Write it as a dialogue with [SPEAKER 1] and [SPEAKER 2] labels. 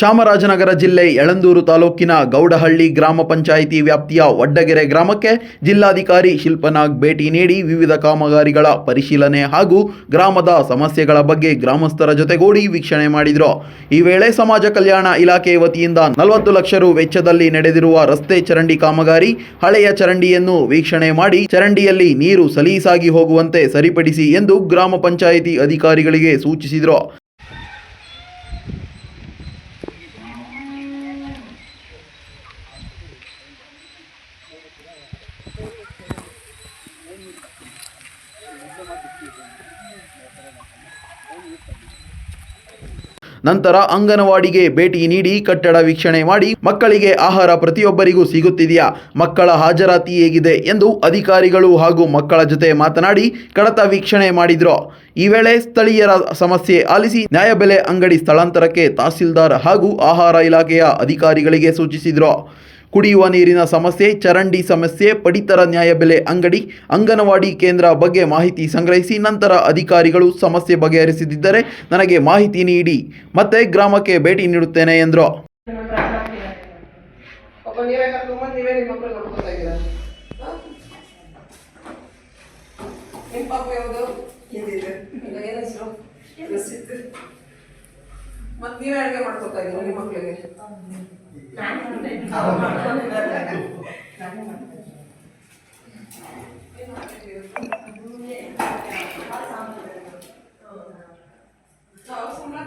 [SPEAKER 1] ಚಾಮರಾಜನಗರ ಜಿಲ್ಲೆ ಯಳಂದೂರು ತಾಲೂಕಿನ ಗೌಡಹಳ್ಳಿ ಗ್ರಾಮ ಪಂಚಾಯಿತಿ ವ್ಯಾಪ್ತಿಯ ವಡ್ಡಗೆರೆ ಗ್ರಾಮಕ್ಕೆ ಜಿಲ್ಲಾಧಿಕಾರಿ ಶಿಲ್ಪನಾಗ್ ಭೇಟಿ ನೀಡಿ ವಿವಿಧ ಕಾಮಗಾರಿಗಳ ಪರಿಶೀಲನೆ ಹಾಗೂ ಗ್ರಾಮದ ಸಮಸ್ಯೆಗಳ ಬಗ್ಗೆ ಗ್ರಾಮಸ್ಥರ ಜೊತೆಗೂಡಿ ವೀಕ್ಷಣೆ ಮಾಡಿದರು. ಈ ವೇಳೆ ಸಮಾಜ ಕಲ್ಯಾಣ ಇಲಾಖೆ ವತಿಯಿಂದ ನಲವತ್ತು ಲಕ್ಷ ರು ವೆಚ್ಚದಲ್ಲಿ ನಡೆದಿರುವ ರಸ್ತೆ ಚರಂಡಿ ಕಾಮಗಾರಿ, ಹಳೆಯ ಚರಂಡಿಯನ್ನು ವೀಕ್ಷಣೆ ಮಾಡಿ ಚರಂಡಿಯಲ್ಲಿ ನೀರು ಸಲೀಸಾಗಿ ಹೋಗುವಂತೆ ಸರಿಪಡಿಸಿ ಎಂದು ಗ್ರಾಮ ಪಂಚಾಯಿತಿ ಅಧಿಕಾರಿಗಳಿಗೆ ಸೂಚಿಸಿದರು. ನಂತರ ಅಂಗನವಾಡಿಗೆ ಭೇಟಿ ನೀಡಿ ಕಟ್ಟಡ ವೀಕ್ಷಣೆ ಮಾಡಿ ಮಕ್ಕಳಿಗೆ ಆಹಾರ ಪ್ರತಿಯೊಬ್ಬರಿಗೂ ಸಿಗುತ್ತಿದೆಯಾ? ಮಕ್ಕಳ ಹಾಜರಾತಿ ಹೇಗಿದೆ ಎಂದು ಅಧಿಕಾರಿಗಳು ಹಾಗೂ ಮಕ್ಕಳ ಜೊತೆ ಮಾತನಾಡಿ ಕಡತ ವೀಕ್ಷಣೆ ಮಾಡಿದ್ರು. ಈ ವೇಳೆ ಸ್ಥಳೀಯರ ಸಮಸ್ಯೆ ಆಲಿಸಿ ನ್ಯಾಯಬೆಲೆ ಅಂಗಡಿ ಸ್ಥಳಾಂತರಕ್ಕೆ ತಹಸೀಲ್ದಾರ್ ಹಾಗೂ ಆಹಾರ ಇಲಾಖೆಯ ಅಧಿಕಾರಿಗಳಿಗೆ ಸೂಚಿಸಿದ್ರು. ಕುಡಿಯುವ ನೀರಿನ ಸಮಸ್ಯೆ ಚರಂಡಿ ಸಮಸ್ಯೆ ಪಡಿತರ ನ್ಯಾಯಬೆಲೆ ಅಂಗಡಿ ಅಂಗನವಾಡಿ ಕೇಂದ್ರ ಬಗ್ಗೆ ಮಾಹಿತಿ ಸಂಗ್ರಹಿಸಿ ನಂತರ ಅಧಿಕಾರಿಗಳು ಸಮಸ್ಯೆ ಬಗೆಹರಿಸದಿದ್ದರೆ ನನಗೆ ಮಾಹಿತಿ ನೀಡಿ ಮತ್ತೆ ಗ್ರಾಮಕ್ಕೆ ಭೇಟಿ ನೀಡುತ್ತೇನೆ ಎಂದರು.
[SPEAKER 2] ನಿಮ್ಮ ಮತ್ತೆ ನೀವೇ ಅಡುಗೆ ಮಾಡ್ಕೊತಾ ಇದ್ದೀರಾ ನಿಮ್ಮ ಮಕ್ಕಳಿಗೆ ನಾವು ಸಂಬಳ